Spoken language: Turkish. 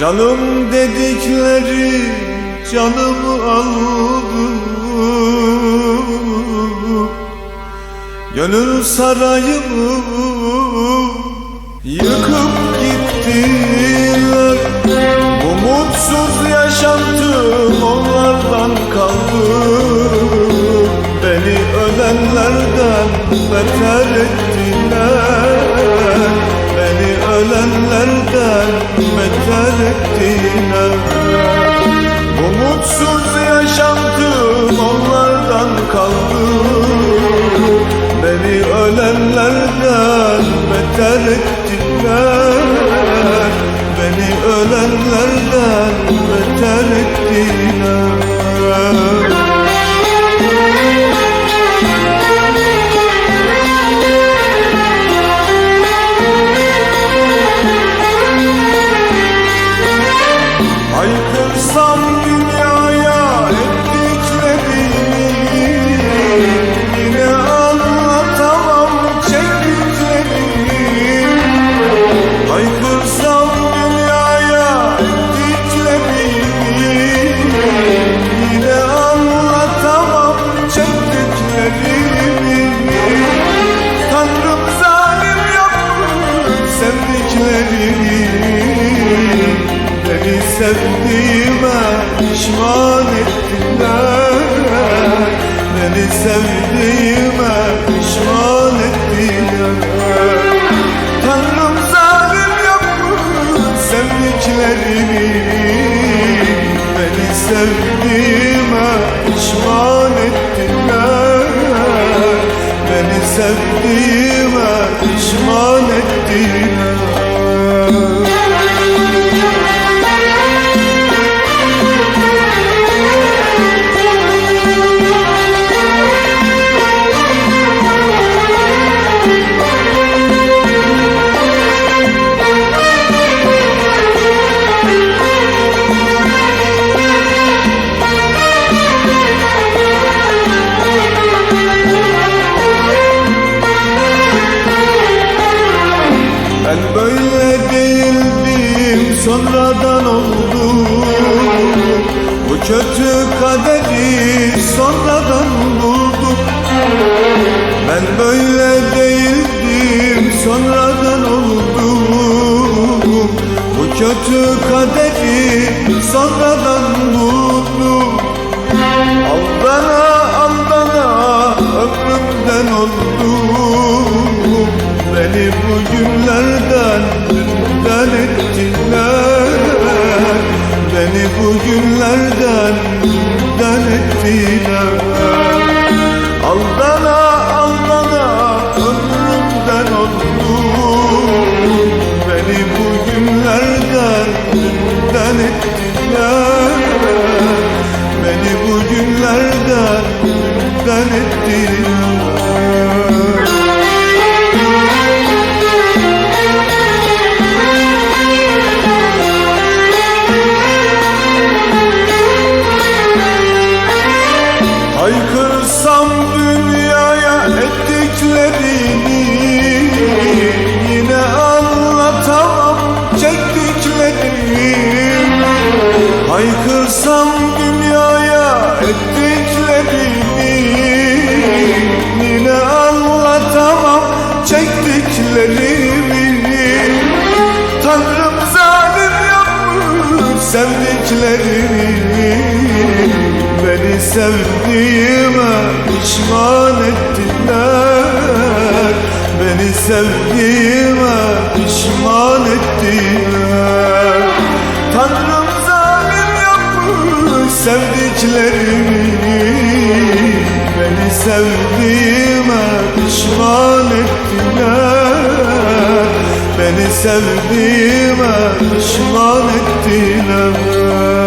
Canım dedikleri canımı aldı Gönül sarayımı yıkıp gittiler. Bu mutsuz yaşantım onlardan kaldı. Beni ölenlerden beter ettiler. Beni ölenlerden beter ettiler Bu mutsuz yaşantım onlardan kaldı. Beni ölenlerden beter ettiler. Beni ölenlerden beter ettiler sevdiğime pişman ettiler Beni sevdiğime pişman ettiler Tanrım zalim yapmış sevdiklerimi? Beni sevdiğime pişman ettiler Beni sevdiğime pişman ettiler sonradan oldu. Bu kötü kaderi sonradan buldum. Ben böyle değildim sonradan oldu Bu kötü kaderi sonradan buldum. Aldana aldana ömrümden oldum. Beni bugünlerden ettiler Aldana aldana ömrümden oldum Beni bugünlerden dünden ettiler. Beni bugünlerden dünden ettiler Haykırsam dünyaya ettiklerini Yine anlatamam çektiklerini. Haykırsam dünyaya ettiklerini Yine anlatamam çektiklerimi Tanrım zalim yapmış sevdiklerimi sevdiğime pişman ettiler. Beni sevdiğime pişman ettiler. Tanrım zalim yapmış sevdiklerimi. Beni sevdiğime pişman ettiler. Beni sevdiğime pişman ettiler